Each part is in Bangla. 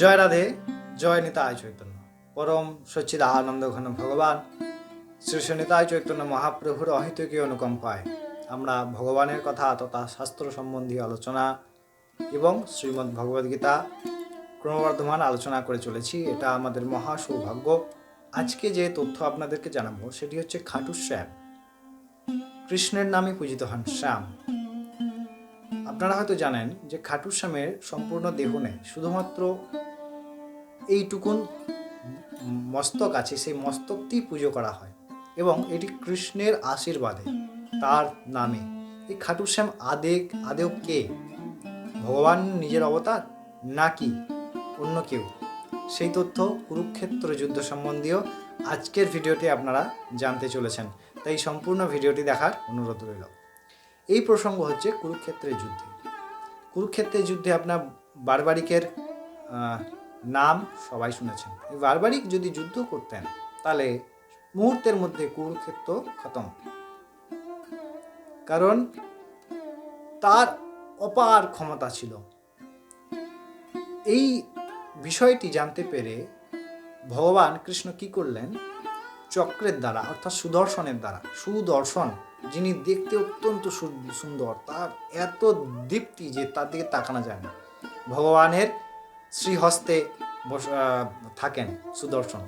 জয় রাধে জয় নিতায় চৈতন্য। পরম সচ্চিদ আনন্দ ঘন ভগবান, শ্রী নিতায় চৈতন্য মহাপ্রভুর অহিতকীয় অনুকম্পায়। আমরা ভগবানের কথা তথা শাস্ত্র সম্বন্ধীয় আলোচনা এবং শ্রীমদ্ ভগবদ্গীতা ক্রমবর্ধমান আলোচনা করে চলেছি। এটা আমাদের মহা সৌভাগ্য। আজকে যে তথ্য আপনাদেরকে জানাব, সেটি হচ্ছে খাটু শ্যাম। কৃষ্ণের নামে পূজিত হন শ্যাম। আপনারা হয়তো জানেন যে খাটু শ্যামের সম্পূর্ণ দেহ নেই। শুধুমাত্র এইটুকুন মস্তক আছে, সেই মস্তকটি পুজো করা হয়। এবং এটি কৃষ্ণের আশীর্বাদে, তার নামে। এই খাটু শ্যাম আদে, আদেও কে? ভগবান নিজের অবতার? নাকি অন্য কেউ? সেই তথ্য কুরুক্ষেত্র যুদ্ধ সম্বন্ধীয় আজকের ভিডিওটি আপনারা জানতে চলেছেন। তাই সম্পূর্ণ ভিডিওটি দেখার অনুরোধ রইল। এই প্রসঙ্গ হচ্ছে কুরুক্ষেত্রের যুদ্ধে। কুরুক্ষেত্রের যুদ্ধে আপনার বারবারিকের নাম সবাই শুনেছেন। এই বারবারিক যদি যুদ্ধ করতেন, তাহলে মুহূর্তের মধ্যে কুরুক্ষেত্র খতম। কারণ তার অপার ক্ষমতা ছিল। এই বিষয়টি জানতে পেরে ভগবান কৃষ্ণ কি করলেন? চক্রের দ্বারা, অর্থাৎ সুদর্শনের দ্বারা, সুদর্শন, যিনি দেখতে অত্যন্ত সুন্দর, তার এত দীপ্তি যে তার দিকে তাকানো যায় না। ভগবানের শ্রীহস্তে থাকেন সুদর্শন।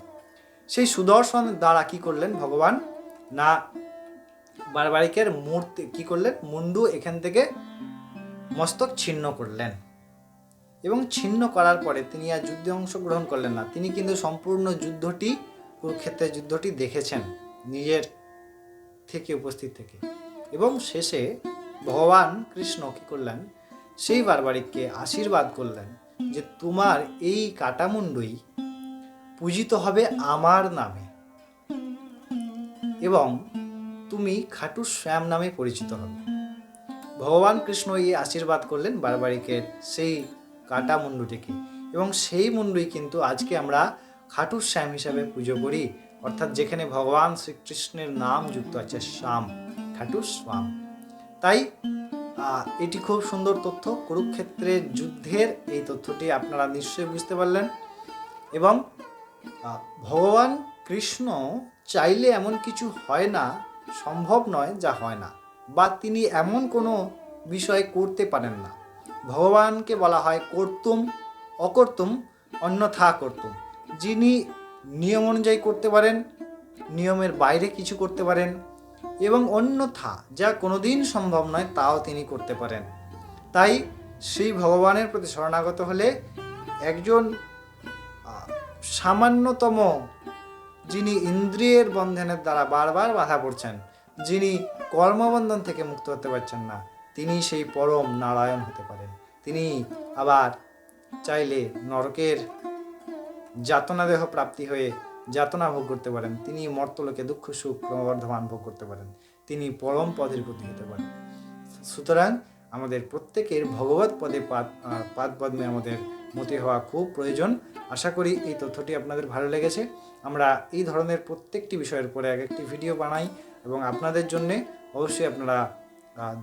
সেই সুদর্শন দ্বারা কি করলেন ভগবান? না, বারবারিকের মূর্তি কি করলেন? মুন্ডু এখান থেকে মস্তক ছিন্ন করলেন। এবং ছিন্ন করার পরে তিনি আর যুদ্ধে অংশগ্রহণ করলেন না। তিনি কিন্তু সম্পূর্ণ যুদ্ধটি কুরুক্ষেত্রের যুদ্ধটি দেখেছেন নিজের থেকে, উপস্থিত থেকে। এবং শেষে ভগবান কৃষ্ণ কী করলেন? সেই বারবারিককে আশীর্বাদ করলেন। যে তোমার এই কাটামুন্ডই পূজিত হবে আমার নামে। এবং তুমি খাটু শ্যাম নামে পরিচিত হবে। ভগবান কৃষ্ণ এই আশীর্বাদ করলেন বারবারিকের সেই কাটা মুন্ডুটিকে এবং সেই মুন্ডুই কিন্তু আজকে আমরা খাটু শ্যাম হিসাবে পুজো করি। অর্থাৎ যেখানে ভগবান শ্রীকৃষ্ণের নাম যুক্ত আছে শ্যাম, খাটু শ্যাম। তাই এটি খুব সুন্দর তথ্য। কুরুক্ষেত্রের যুদ্ধের এই তথ্যটি আপনারা নিশ্চয়ই বুঝতে পারলেন। এবং ভগবান কৃষ্ণ চাইলে এমন কিছু হয় না, সম্ভব নয় যা হয় না, বা তিনি এমন কোনো বিষয় করতে পারেন না। ভগবানকে বলা হয় কর্তুম, অকর্তুম, অন্যথা কর্তুম। যিনি নিয়ম অনুযায়ী করতে পারেন, নিয়মের বাইরে কিছু করতে পারেন এবং অন্যথা যা কোনোদিন সম্ভব নয়, তাও তিনি করতে পারেন। তাই সেই ভগবানের প্রতি শরণাগত হলে একজন সামান্যতম যিনি ইন্দ্রিয়ের বন্ধনের দ্বারা বারবার বাধা পড়ছেন, যিনি কর্মবন্ধন থেকে মুক্ত হতে পারছেন না, তিনি সেই পরম নারায়ণ হতে পারেন। তিনি আবার চাইলে নরকের যাতনা দেহ প্রাপ্তি হয়ে যাতনা ভোগ করতে পারেন, তিনি মর্তলোকে দুঃখ, সুখ ক্রমবর্ধমান ভোগ করতে পারেন, তিনি পরম পদের প্রতি হতে পারেন। সুতরাং আমাদের প্রত্যেকের ভগবত পদে পাদ পাদ পদ্মে আমাদের মতে হওয়া খুব প্রয়োজন। আশা করি এই তথ্যটি আপনাদের ভালো লেগেছে। আমরা এই ধরনের প্রত্যেকটি বিষয়ের উপরে এক একটি ভিডিও বানাই এবং আপনাদের জন্যে অবশ্যই আপনারা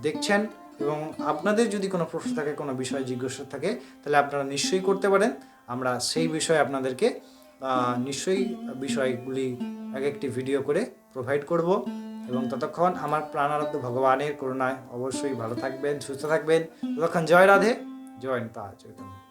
দেখছেন এবং আপনাদের যদি কোনো প্রশ্ন থাকে, কোনো বিষয় জিজ্ঞাসা থাকে, তাহলে আপনারা নিশ্চয়ই করতে পারেন। আমরা সেই বিষয়ে আপনাদেরকে নিশ্চয়ই বিষয়গুলি এক একটি ভিডিও করে প্রোভাইড করব এবং ততক্ষণ আমার প্রাণারাধ্য ভগবানের করুণায় অবশ্যই ভালো থাকবেন, সুস্থ থাকবেন। ততক্ষণ জয় রাধে, জয় তা চৈতন্য।